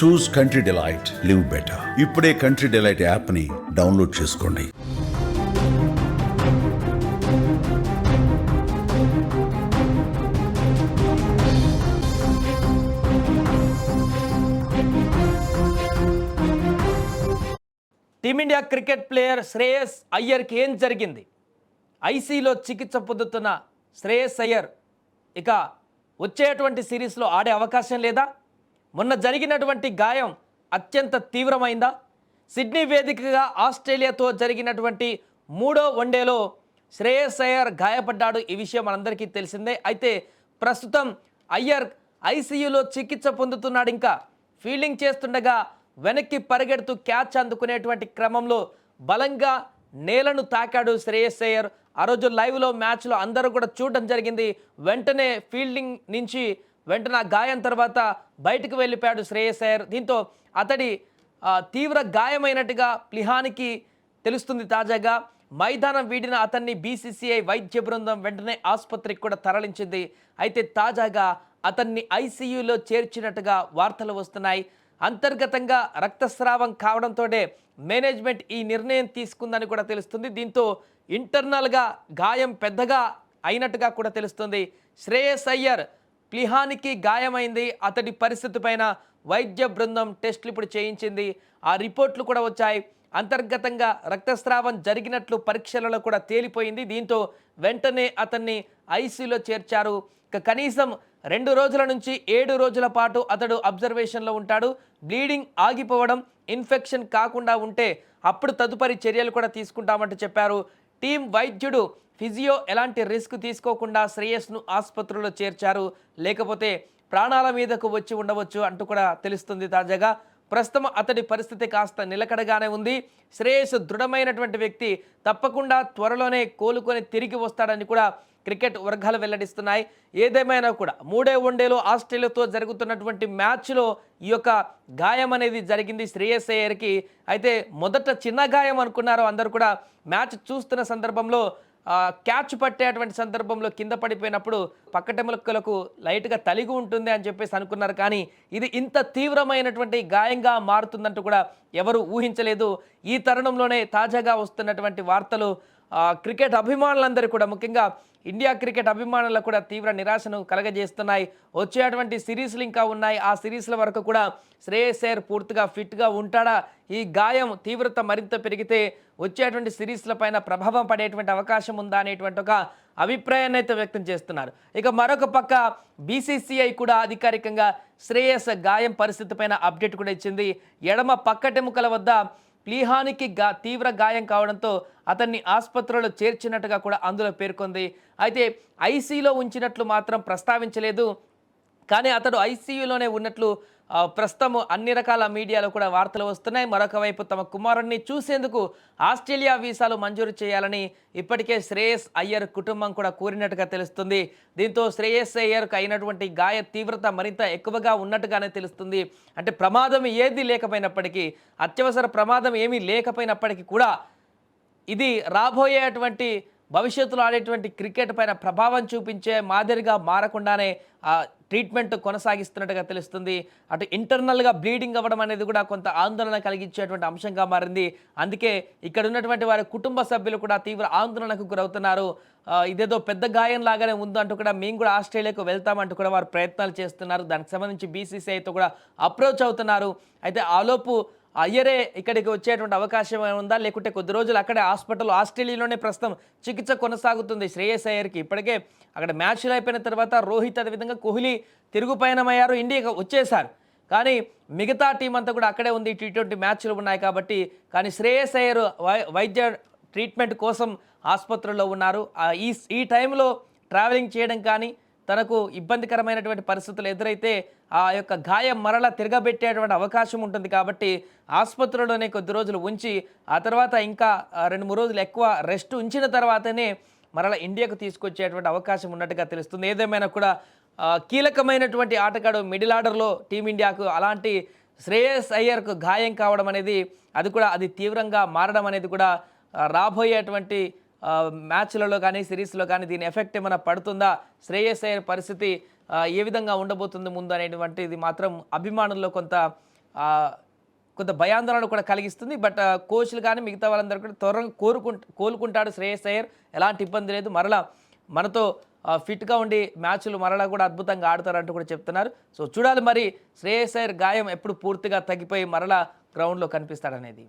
Choose Country Delight live better ఇప్పుడే country delight యాప్ని download చేసుకోండి. Team India cricket player Shreyas అయ్యర్కి ఏం జరిగింది? ఐసీలో చికిత్స పొందుతున్న శ్రేయస్ అయ్యర్ ఇక వచ్చేటువంటి సిరీస్లో ఆడే అవకాశం లేదా? మొన్న జరిగినటువంటి గాయం అత్యంత తీవ్రమైందా? సిడ్నీ వేదికగా ఆస్ట్రేలియాతో జరిగినటువంటి మూడో వన్డేలో శ్రేయస్ అయ్యర్ గాయపడ్డాడు. ఈ విషయం మనందరికీ తెలిసిందే. అయితే ప్రస్తుతం అయ్యర్ ఐసీయూలో చికిత్స పొందుతున్నాడు. ఇంకా ఫీల్డింగ్ చేస్తుండగా వెనక్కి పరిగెడుతూ క్యాచ్ అందుకునేటువంటి క్రమంలో బలంగా నేలను తాకాడు శ్రేయస్ అయ్యర్. ఆ రోజు లైవ్లో మ్యాచ్లో అందరూ కూడా చూడడం జరిగింది. వెంటనే ఫీల్డింగ్ నుంచి వెంటనే ఆ గాయం తర్వాత బయటకు వెళ్ళిపోయాడు శ్రేయస్ అయ్యర్. దీంతో అతడి తీవ్ర గాయమైనట్టుగా ప్లిహానికి తెలుస్తుంది తాజాగా. మైదానం వీడిన అతన్ని బీసీసీఐ వైద్య బృందం వెంటనే ఆసుపత్రికి కూడా తరలించింది. అయితే తాజాగా అతన్ని ఐసీయూలో చేర్చినట్టుగా వార్తలు వస్తున్నాయి. అంతర్గతంగా రక్తస్రావం కావడంతోనే మేనేజ్మెంట్ ఈ నిర్ణయం తీసుకుందని కూడా తెలుస్తుంది. దీంతో ఇంటర్నల్గా గాయం పెద్దగా అయినట్టుగా కూడా తెలుస్తుంది. శ్రేయస్ అయ్యర్ ప్లిహానికి గాయమైంది. అతడి పరిస్థితి పైన వైద్య బృందం టెస్టులు ఇప్పుడు చేయించింది. ఆ రిపోర్ట్లు కూడా వచ్చాయి. అంతర్గతంగా రక్తస్రావం జరిగినట్లు పరీక్షలలో కూడా తేలిపోయింది. దీంతో వెంటనే అతన్ని ఐసీలో చేర్చారు. ఇక కనీసం రెండు రోజుల నుంచి ఏడు రోజుల పాటు అతడు అబ్జర్వేషన్లో ఉంటాడు. బ్లీడింగ్ ఆగిపోవడం ఇన్ఫెక్షన్ కాకుండా ఉంటే అప్పుడు తదుపరి చర్యలు కూడా తీసుకుంటామంటూ చెప్పారు. టీం వైద్యుడు ఫిజియో ఎలాంటి రిస్క్ తీసుకోకుండా శ్రేయస్ను ఆసుపత్రిలో చేర్చారు. లేకపోతే ప్రాణాల మీదకు వచ్చి ఉండవచ్చు అంటూ కూడా తెలుస్తుంది తాజాగా. ప్రస్తుతం అతడి పరిస్థితి కాస్త నిలకడగానే ఉంది. శ్రేయస్ దృఢమైనటువంటి వ్యక్తి తప్పకుండా త్వరలోనే కోలుకొని తిరిగి వస్తాడని కూడా క్రికెట్ వర్గాలు వెల్లడిస్తున్నాయి. ఏదేమైనా కూడా మూడే వన్డేలో ఆస్ట్రేలియాతో జరుగుతున్నటువంటి మ్యాచ్లో ఈ యొక్క గాయం అనేది జరిగింది శ్రేయస్ అయ్యర్కి. అయితే మొదట చిన్న గాయం అనుకున్నారు. అందరూ కూడా మ్యాచ్ చూస్తున్న సందర్భంలో క్యాచ్ పట్టేటువంటి సందర్భంలో కింద పడిపోయినప్పుడు పక్కటెముకలకు లైట్గా తలిగి ఉంటుంది అని చెప్పేసి అనుకున్నారు. కానీ ఇది ఇంత తీవ్రమైనటువంటి గాయంగా మారుతుందంటూ కూడా ఎవరు ఊహించలేదు. ఈ తరుణంలోనే తాజాగా వస్తున్నటువంటి వార్తలు క్రికెట్ అభిమానులందరూ కూడా ముఖ్యంగా ఇండియా క్రికెట్ అభిమానులకు కూడా తీవ్ర నిరాశను కలగజేస్తున్నాయి. వచ్చేటువంటి సిరీస్లు ఇంకా ఉన్నాయి. ఆ సిరీస్ల వరకు కూడా శ్రేయస్ అయ్యర్ పూర్తిగా ఫిట్గా ఉంటాడా? ఈ గాయం తీవ్రత మరింత పెరిగితే వచ్చేటువంటి సిరీస్ల పైన ప్రభావం పడేటువంటి అవకాశం ఉందా అనేటువంటి ఒక అభిప్రాయాన్ని అయితే వ్యక్తం చేస్తున్నారు. ఇక మరొక పక్క బీసీసీఐ కూడా అధికారికంగా శ్రేయస్ గాయం పరిస్థితి పైన అప్డేట్ కూడా ఇచ్చింది. ఎడమ పక్కటెముకల వద్ద ప్లీహానికి గా తీవ్ర గాయం కావడంతో అతన్ని ఆసుపత్రిలో చేర్చినట్టుగా కూడా అందులో పేర్కొంది. అయితే ఐసీలో ఉంచినట్లు మాత్రం ప్రస్తావించలేదు. కానీ అతడు ఐసీయూలోనే ఉన్నట్లు ప్రస్తుతం అన్ని రకాల మీడియాలో కూడా వార్తలు వస్తున్నాయి. మరొక వైపు తమ కుమారుణ్ణి చూసేందుకు ఆస్ట్రేలియా వీసాలు మంజూరు చేయాలని ఇప్పటికే శ్రేయస్ అయ్యర్ కుటుంబం కూడా కోరినట్టుగా తెలుస్తుంది. దీంతో శ్రేయస్ అయ్యర్కు అయినటువంటి గాయ తీవ్రత మరింత ఎక్కువగా ఉన్నట్టుగానే తెలుస్తుంది. అంటే ప్రమాదం ఏది లేకపోయినప్పటికీ అత్యవసర ప్రమాదం ఏమీ లేకపోయినప్పటికీ కూడా ఇది రాబోయేటువంటి భవిష్యత్తులో ఆడేటువంటి క్రికెట్ పైన ప్రభావం చూపించే మాదిరిగా మారకుండానే ఆ ట్రీట్మెంట్ కొనసాగిస్తున్నట్టుగా తెలుస్తుంది. అటు ఇంటర్నల్గా బ్లీడింగ్ అవ్వడం అనేది కూడా కొంత ఆందోళన కలిగించేటువంటి అంశంగా మారింది. అందుకే ఇక్కడ ఉన్నటువంటి వారి కుటుంబ సభ్యులు కూడా తీవ్ర ఆందోళనకు గురవుతున్నారు. ఇదేదో పెద్ద గాయం లాగానే ఉందంటూ కూడా మేము కూడా ఆస్ట్రేలియాకు వెళ్తామంటూ కూడా వారు ప్రయత్నాలు చేస్తున్నారు. దానికి సంబంధించి బీసీసీఐతో కూడా అప్రోచ్ అవుతున్నారు. అయితే ఆలోపు అయ్యరే ఇక్కడికి వచ్చేటువంటి అవకాశం ఉందా లేకుంటే కొద్ది రోజులు అక్కడే హాస్పిటల్ ఆస్ట్రేలియాలోనే ప్రస్తుతం చికిత్స కొనసాగుతుంది శ్రేయస్ అయ్యర్కి. ఇప్పటికే అక్కడ మ్యాచ్లు అయిపోయిన తర్వాత రోహిత్ అదేవిధంగా కోహ్లీ తిరుగు పయనమయ్యారు ఇండియాకి వచ్చేసారు కానీ మిగతా టీం అంతా కూడా అక్కడే ఉంది టీ ట్వంటీ మ్యాచ్లు ఉన్నాయి కాబట్టి. కానీ శ్రేయస్ అయ్యర్ వై- వైద్య ట్రీట్మెంట్ కోసం ఆసుపత్రిలో ఉన్నారు. ఈ ఈ టైంలో ట్రావెలింగ్ చేయడం కానీ తనకు ఇబ్బందికరమైనటువంటి పరిస్థితులు ఎదురైతే ఆ యొక్క గాయం మరలా తిరగబెట్టేటువంటి అవకాశం ఉంటుంది కాబట్టి ఆసుపత్రిలోనే కొద్ది రోజులు ఉంచి ఆ తర్వాత ఇంకా రెండు మూడు రోజులు ఎక్కువ రెస్ట్ ఉంచిన తర్వాతనే మరల ఇండియాకు తీసుకొచ్చేటువంటి అవకాశం ఉన్నట్టుగా తెలుస్తుంది. ఏదేమైనా కూడా కీలకమైనటువంటి ఆటగాడు మిడిల్ ఆర్డర్లో టీమిండియాకు అలాంటి శ్రేయస్ అయ్యర్కు గాయం కావడం అనేది అది కూడా అది తీవ్రంగా మారడం అనేది కూడా రాబోయేటువంటి మ్యాచ్లలో కానీ సిరీస్లో కానీ దీని ఎఫెక్ట్ ఏమైనా పడుతుందా? శ్రేయస్ అయ్యే పరిస్థితి ఏ విధంగా ఉండబోతుంది ముందు అనేటువంటిది మాత్రం అభిమానుల్లో కొంత కొంత భయాందోళన కూడా కలిగిస్తుంది. బట్ కోచ్లు కానీ మిగతా వాళ్ళందరూ కూడా త్వరగా కోరుకుంట కోలుకుంటాడు శ్రేయస్ అయ్యర్ ఎలాంటి ఇబ్బంది లేదు. మరలా మనతో ఫిట్గా ఉండి మ్యాచ్లు మరలా కూడా అద్భుతంగా ఆడతారంటూ కూడా చెప్తున్నారు. సో చూడాలి మరి శ్రేయస్ అయ్యర్ గాయం ఎప్పుడు పూర్తిగా తగ్గిపోయి మరలా గ్రౌండ్లో కనిపిస్తాడనేది.